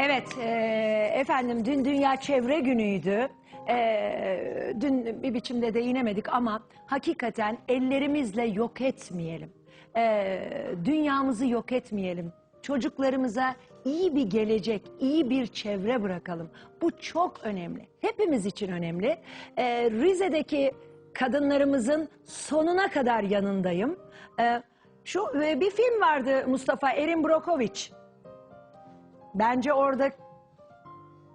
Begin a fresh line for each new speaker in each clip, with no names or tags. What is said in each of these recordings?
Evet, e, efendim dün Dünya Çevre Günü'ydü. E, dün bir biçimde değinemedik ama hakikaten ellerimizle yok etmeyelim. E, dünyamızı yok etmeyelim. Çocuklarımıza iyi bir gelecek, iyi bir çevre bırakalım. Bu çok önemli. Hepimiz için önemli. E, Rize'deki kadınlarımızın sonuna kadar yanındayım. E, şu e, bir film vardı Mustafa Erin Brokovich. Bence orada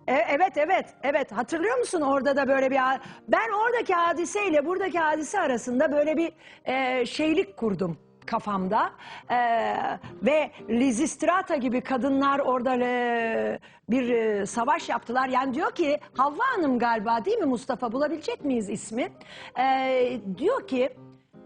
E- evet evet evet. Hatırlıyor musun orada da böyle bir ben oradaki hadiseyle buradaki hadise arasında böyle bir e, şeylik kurdum kafamda. E, ve Lizistrata gibi kadınlar orada e, bir e, savaş yaptılar. Yani diyor ki Havva Hanım galiba değil mi Mustafa? Bulabilecek miyiz ismi? E, diyor ki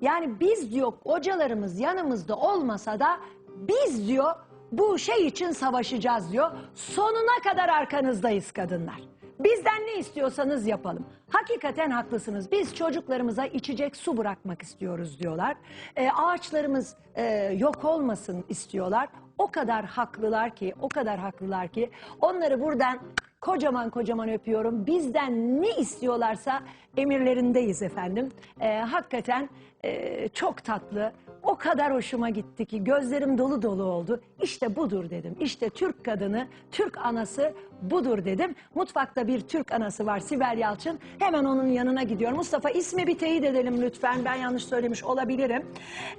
yani biz diyor hocalarımız yanımızda olmasa da biz diyor bu şey için savaşacağız diyor. Sonuna kadar arkanızdayız kadınlar. Bizden ne istiyorsanız yapalım. Hakikaten haklısınız. Biz çocuklarımıza içecek su bırakmak istiyoruz diyorlar. Ee, ağaçlarımız e, yok olmasın istiyorlar. O kadar haklılar ki, o kadar haklılar ki. Onları buradan kocaman kocaman öpüyorum. Bizden ne istiyorlarsa emirlerindeyiz efendim. Ee, hakikaten e, çok tatlı. O kadar hoşuma gitti ki gözlerim dolu dolu oldu. İşte budur dedim. İşte Türk kadını, Türk anası budur dedim. Mutfakta bir Türk anası var Sibel Yalçın. Hemen onun yanına gidiyorum. Mustafa ismi bir teyit edelim lütfen. Ben yanlış söylemiş olabilirim.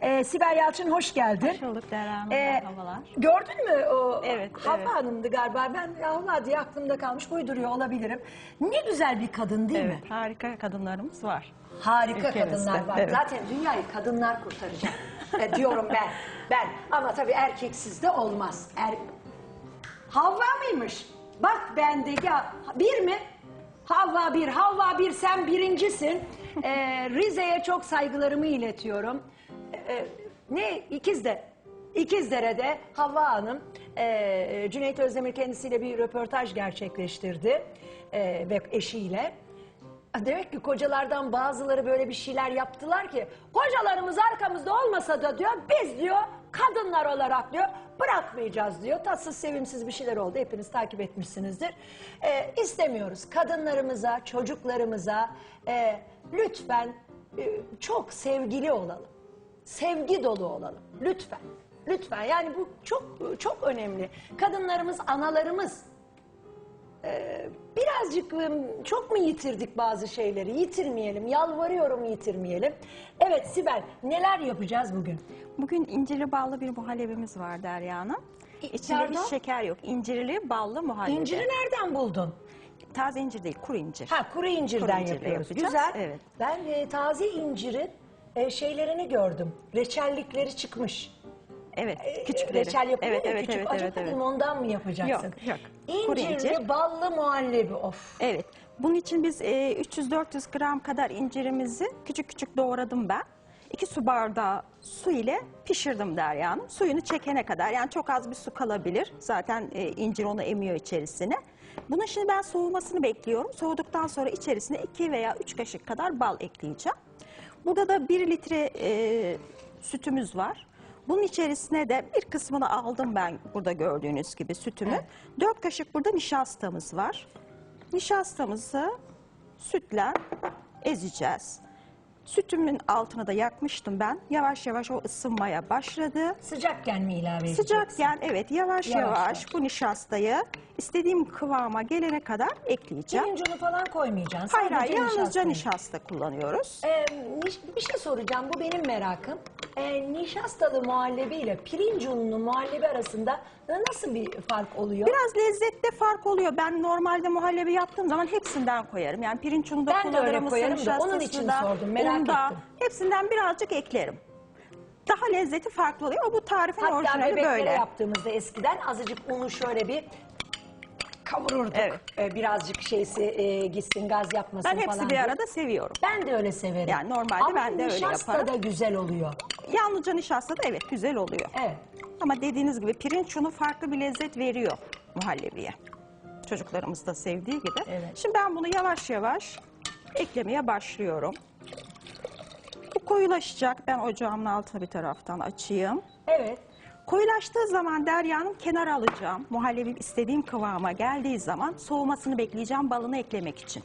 Ee, Sibel Yalçın hoş geldin.
Hoş bulduk Hanım.
Ee,
Merhabalar.
gördün mü o
Evet,
Havva
evet.
Hanım'dı galiba. Ben Havva diye aklımda kalmış uyduruyor olabilirim. Ne güzel bir kadın değil mi?
Evet, harika kadınlarımız var.
Harika
Ülkemizde,
kadınlar var.
evet.
Zaten dünyayı kadınlar kurtaracak. Diyorum ben. Ben. Ama tabii erkeksiz de olmaz. Er... Havva mıymış? Bak bendeki ha- bir mi? Havva bir. Havva bir sen birincisin. E, Rize'ye çok saygılarımı iletiyorum. E, ne? İkizde. İkizdere'de Havva Hanım e, Cüneyt Özdemir kendisiyle bir röportaj gerçekleştirdi. E, ve eşiyle. Demek ki kocalardan bazıları böyle bir şeyler yaptılar ki kocalarımız arkamızda olmasa da diyor biz diyor kadınlar olarak diyor bırakmayacağız diyor. Tatsız sevimsiz bir şeyler oldu hepiniz takip etmişsinizdir. Ee, istemiyoruz kadınlarımıza çocuklarımıza e, lütfen e, çok sevgili olalım. Sevgi dolu olalım lütfen. Lütfen yani bu çok çok önemli. Kadınlarımız analarımız birazcık ım, çok mu yitirdik bazı şeyleri? Yitirmeyelim. Yalvarıyorum yitirmeyelim. Evet Sibel neler yapacağız bugün?
Bugün incirli ballı bir muhallebimiz var Derya Hanım. İçinde
pardon?
hiç şeker yok. İncirli ballı muhallebi.
İnciri nereden buldun?
Taze incir değil, kuru incir.
Ha kuru incirden
Kuru incirle
yapıyoruz.
yapacağız,
Güzel.
evet.
Ben e, taze incirin e, şeylerini gördüm. Reçellikleri çıkmış.
Evet,
E,
küçükleri.
Reçel yapılıyor
evet,
ya
evet,
küçük.
evet,
Acaba
evet, evet.
dedim ondan mı yapacaksın?
Yok, yok. Kuru
İncirli
incir.
ballı muhallebi of.
Evet. Bunun için biz e, 300-400 gram kadar incirimizi küçük küçük doğradım ben. 2 su bardağı su ile pişirdim Derya Hanım. Suyunu çekene kadar yani çok az bir su kalabilir. Zaten e, incir onu emiyor içerisine. Bunun şimdi ben soğumasını bekliyorum. Soğuduktan sonra içerisine 2 veya 3 kaşık kadar bal ekleyeceğim. Burada da 1 litre e, sütümüz var. Bunun içerisine de bir kısmını aldım ben burada gördüğünüz gibi sütümü.
Evet.
4 kaşık burada nişastamız var. Nişastamızı sütle ezeceğiz. Sütümün altına da yakmıştım ben. Yavaş yavaş o ısınmaya başladı.
Sıcakken mi ilave edeceksin?
Sıcakken evet yavaş
Yavaş
yavaş, bu nişastayı istediğim kıvama gelene kadar ekleyeceğim.
Pirinç unu falan koymayacaksın.
Hayır hayır yalnızca nişasta kullanıyoruz.
Ee, bir şey soracağım bu benim merakım. Ee, nişastalı muhallebi ile pirinç unlu muhallebi arasında nasıl bir fark oluyor?
Biraz lezzette fark oluyor. Ben normalde muhallebi yaptığım zaman hepsinden koyarım. Yani pirinç unu da
Ben de öyle
kullanırım, mısır
koyarım da onun için
da,
sordum, merak
un da.
ettim.
Hepsinden birazcık eklerim. Daha lezzeti farklı oluyor ama bu tarifin
Hatta
orijinali böyle.
yaptığımızda eskiden azıcık unu şöyle bir kavururduk.
Evet.
Ee, birazcık şeysi e, gitsin gaz yapmasın
Ben
falan.
hepsi bir
diye.
arada seviyorum.
Ben de öyle severim.
Yani normalde
Ama
ben de öyle
nişasta
yaparım.
da güzel oluyor.
Yalnızca nişasta da evet güzel oluyor.
Evet.
Ama dediğiniz gibi pirinç unu farklı bir lezzet veriyor muhallebiye. Çocuklarımız da sevdiği gibi.
Evet.
Şimdi ben bunu yavaş yavaş eklemeye başlıyorum. Bu koyulaşacak. Ben ocağımın altını bir taraftan açayım.
Evet.
Koyulaştığı zaman Derya'nın kenara alacağım. Muhallebim istediğim kıvama geldiği zaman soğumasını bekleyeceğim balını eklemek için.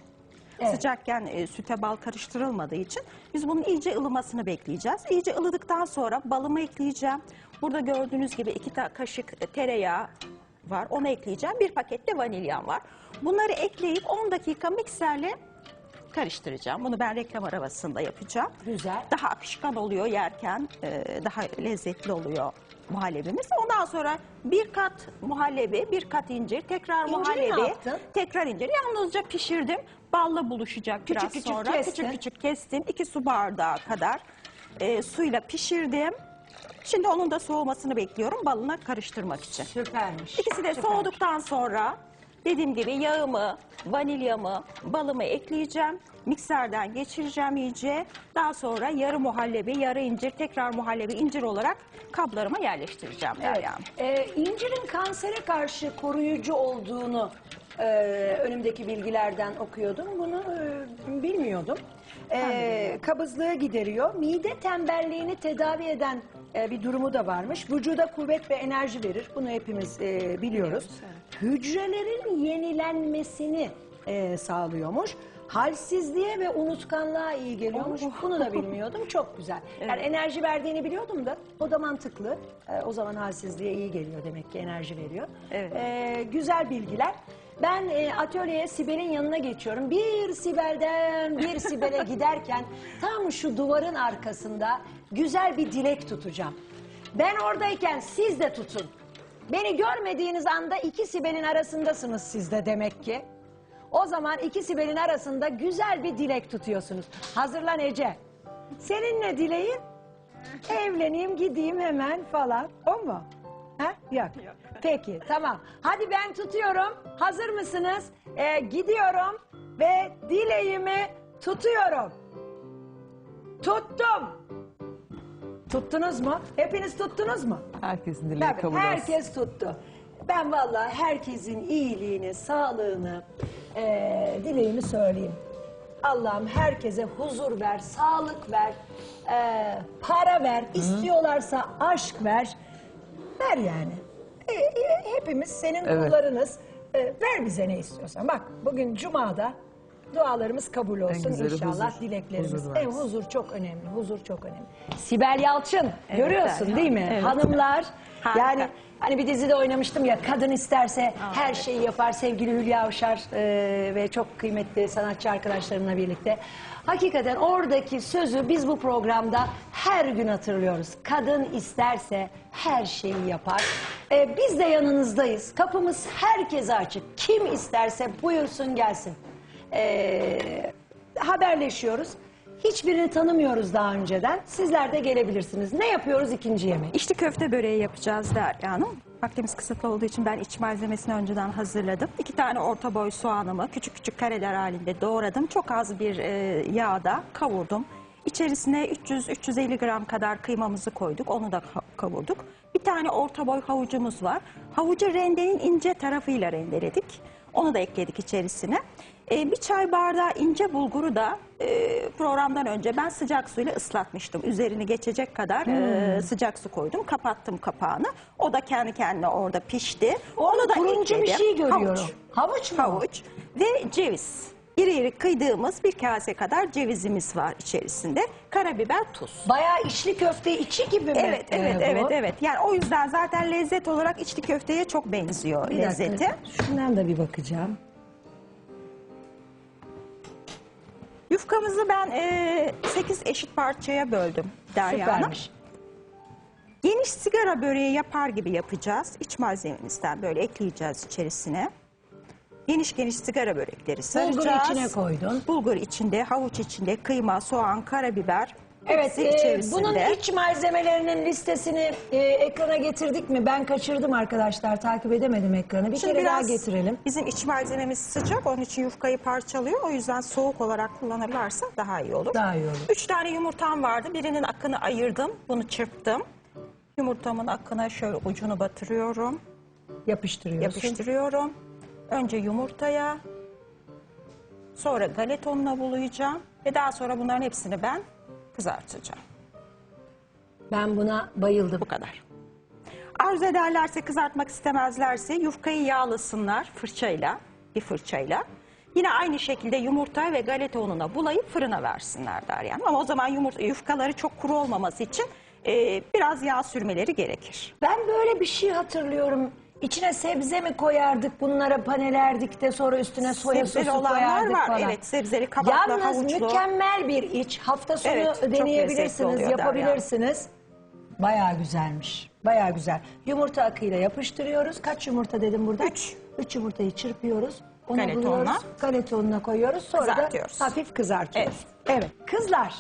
Evet.
Sıcakken e, süte bal karıştırılmadığı için biz bunun iyice ılımasını bekleyeceğiz. İyice ılıdıktan sonra balımı ekleyeceğim. Burada gördüğünüz gibi iki kaşık e, tereyağı var. Onu ekleyeceğim. Bir paket de vanilyam var. Bunları ekleyip 10 dakika mikserle karıştıracağım. Bunu ben reklam arabasında yapacağım.
Güzel.
Daha akışkan oluyor yerken, e, daha lezzetli oluyor muhallebimiz. Ondan sonra bir kat muhallebi, bir kat incir, tekrar
İnciri ne
muhallebi,
yaptın?
tekrar incir. Yalnızca pişirdim. Balla buluşacak
Küçük
biraz
küçük
sonra.
kestin.
Küçük küçük kestim. İki su bardağı kadar e, suyla pişirdim. Şimdi onun da soğumasını bekliyorum balına karıştırmak için.
Süpermiş.
İkisi de
Süpermiş.
soğuduktan sonra dediğim gibi yağımı, vanilyamı, balımı ekleyeceğim. Mikserden geçireceğim iyice. Daha sonra yarı muhallebi, yarı incir, tekrar muhallebi, incir olarak kaplarıma yerleştireceğim
Evet. Ee, incirin kansere karşı koruyucu olduğunu e, önümdeki bilgilerden okuyordum. Bunu e, bilmiyordum. Ee, kabızlığı gideriyor. Mide tembelliğini tedavi eden e, bir durumu da varmış. Vücuda kuvvet ve enerji verir. Bunu hepimiz e, biliyoruz. Hücrelerin yenilenmesini e, sağlıyormuş. Halsizliğe ve unutkanlığa iyi geliyormuş.
Oh.
Bunu da bilmiyordum. Çok güzel. Yani enerji verdiğini biliyordum da o da mantıklı. Ee, o zaman halsizliğe iyi geliyor demek ki enerji veriyor.
Evet.
Ee, güzel bilgiler. Ben e, atölyeye Sibel'in yanına geçiyorum. Bir Sibel'den bir Sibel'e giderken tam şu duvarın arkasında güzel bir dilek tutacağım. Ben oradayken siz de tutun. Beni görmediğiniz anda iki Sibel'in arasındasınız siz de demek ki. O zaman iki Sibel'in arasında güzel bir dilek tutuyorsunuz. Hazırlan Ece. Senin ne dileğin? Evleneyim gideyim hemen falan. O mu? Yok. Peki tamam. Hadi ben tutuyorum. Hazır mısınız? Ee, gidiyorum ve dileğimi tutuyorum. Tuttum. Tuttunuz mu? Hepiniz tuttunuz mu?
Herkesin dileği
Tabii,
kabul olsun.
herkes tuttu. Ben vallahi herkesin iyiliğini, sağlığını, eee, dileğimi söyleyeyim. Allah'ım herkese huzur ver, sağlık ver, eee, para ver, istiyorlarsa aşk ver. Ver yani. E, e, hepimiz senin
Evet.
kullarınız. E, ver bize ne istiyorsan. Bak bugün Cuma'da dualarımız kabul olsun
güzeli
inşallah
huzur.
dileklerimiz.
Huzur
E,
versin.
huzur çok önemli. Huzur çok önemli. Sibel Yalçın görüyorsun
Derya.
değil mi?
Evet.
Hanımlar
Harika.
yani hani bir dizide oynamıştım ya kadın isterse her şeyi yapar sevgili Hülya Avşar e, ve çok kıymetli sanatçı arkadaşlarımla birlikte. Hakikaten oradaki sözü biz bu programda her gün hatırlıyoruz. Kadın isterse her şeyi yapar. E, biz de yanınızdayız. Kapımız herkese açık. Kim isterse buyursun gelsin. E, haberleşiyoruz. Hiçbirini tanımıyoruz daha önceden. Sizler de gelebilirsiniz. Ne yapıyoruz ikinci yemek?
İçli köfte böreği yapacağız Derya Hanım. Vaktimiz kısıtlı olduğu için ben iç malzemesini önceden hazırladım. İki tane orta boy soğanımı küçük küçük kareler halinde doğradım. Çok az bir e, yağda kavurdum. İçerisine 300-350 gram kadar kıymamızı koyduk. Onu da ka- kavurduk. Bir tane orta boy havucumuz var. Havucu rendenin ince tarafıyla rendeledik. Onu da ekledik içerisine. E, bir çay bardağı ince bulguru da e, programdan önce ben sıcak suyla ıslatmıştım. Üzerini geçecek kadar e, sıcak su koydum. Kapattım kapağını. O da kendi kendine orada pişti.
Onu da turuncu bir
ekledim.
şey görüyorum.
Havuç.
Havuç mu?
Havuç ve ceviz. İri iri kıydığımız bir kase kadar cevizimiz var içerisinde. Karabiber, tuz.
Bayağı içli köfte içi gibi mi?
Evet,
e,
evet,
bu?
evet, evet. Yani o yüzden zaten lezzet olarak içli köfteye çok benziyor
Bir
lezzeti.
dakika, Şundan da bir bakacağım.
Yufkamızı ben 8 eşit parçaya böldüm Derya Hanım.
Süpermiş.
Geniş sigara böreği yapar gibi yapacağız. İç malzememizden böyle ekleyeceğiz içerisine. Geniş geniş sigara börekleri saracağız.
Bulguru içine koydun.
Bulgur içinde, havuç içinde, kıyma, soğan, karabiber.
Evet,
hepsi
e,
içerisinde.
bunun iç malzemelerinin listesini e, ekrana getirdik mi? Ben kaçırdım arkadaşlar, takip edemedim ekranı. Bir
Şimdi
kere daha
biraz
getirelim.
Bizim iç malzememiz sıcak, onun için yufkayı parçalıyor. O yüzden soğuk olarak kullanırlarsa daha iyi olur.
Daha iyi olur.
Üç tane yumurtam vardı. Birinin akını ayırdım, bunu çırptım. Yumurtamın akına şöyle ucunu batırıyorum,
Yapıştırıyorsun.
yapıştırıyorum. Önce yumurtaya, sonra galet ununa bulayacağım ve daha sonra bunların hepsini ben kızartacağım.
Ben buna bayıldım.
Bu kadar. Arzu ederlerse kızartmak istemezlerse yufkayı yağlasınlar fırçayla, bir fırçayla. Yine aynı şekilde yumurta ve galeta ununa bulayıp fırına versinler Derya Hanım. Ama o zaman yumurta, yufkaları çok kuru olmaması için e, biraz yağ sürmeleri gerekir.
Ben böyle bir şey hatırlıyorum. İçine sebze mi koyardık bunlara panelerdik de sonra üstüne soya
Sebzeli
sosu
olanlar
koyardık
var.
falan.
Evet, sebzeli, kabaklı,
Yalnız
havuçlu.
mükemmel bir iç. Hafta sonu
Evet, çok lezzetli
deneyebilirsiniz,
oluyor Derya.
yapabilirsiniz. Bayağı güzelmiş. Bayağı güzel. Yumurta akıyla yapıştırıyoruz. Kaç yumurta dedim burada?
Üç.
Üç yumurtayı çırpıyoruz. Ona
Galeta
buluyoruz.
ununa
koyuyoruz. Sonra
Kızartıyoruz.
da hafif kızartıyoruz. Evet. Kızlar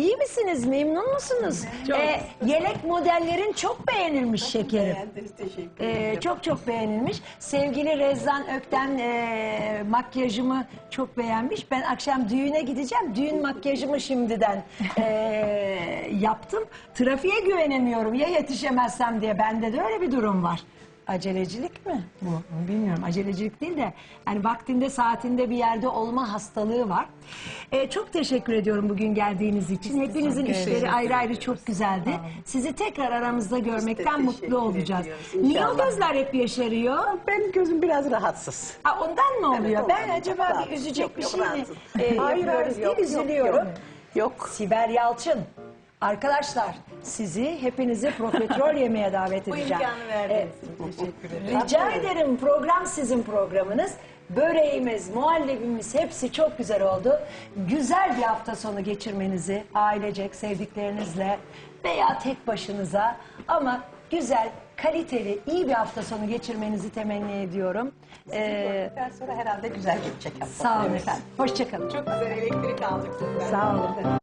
iyi misiniz? Memnun musunuz? Ee, yelek modellerin çok beğenilmiş şekerim. Ee, çok çok beğenilmiş. Sevgili Rezzan Ökten e, makyajımı çok beğenmiş. Ben akşam düğüne gideceğim. Düğün makyajımı şimdiden e, yaptım. Trafiğe güvenemiyorum ya yetişemezsem diye. Bende de öyle bir durum var. Acelecilik mi bu? Bilmiyorum. Acelecilik değil de yani vaktinde saatinde bir yerde olma hastalığı var. Ee, çok teşekkür ediyorum bugün geldiğiniz için. Hepinizin işleri ayrı ayrı çok güzeldi. Sizi tekrar aramızda görmekten mutlu olacağız. Niye o gözler hep yaşarıyor?
Benim gözüm biraz rahatsız.
Ha, ondan mı oluyor? Ben
ondan.
acaba bir üzecek
Yok,
bir şey mi
rahatsız.
e,
Hayır, hayır, yok,
üzülüyorum.
yok. Yok.
Sibel Yalçın. Arkadaşlar sizi hepinizi profiterol yemeğe davet
Bu
edeceğim.
imkanı verdiğiniz için teşekkür ederim.
Rica ederim program sizin programınız. Böreğimiz, muhallebimiz hepsi çok güzel oldu. Güzel bir hafta sonu geçirmenizi ailecek, sevdiklerinizle veya tek başınıza ama güzel, kaliteli, iyi bir hafta sonu geçirmenizi temenni ediyorum. Ee,
Daha sonra herhalde güzel geçecek.
sağ olun efendim. Hoşçakalın.
Çok güzel elektrik aldık sizden.
Sağ olun.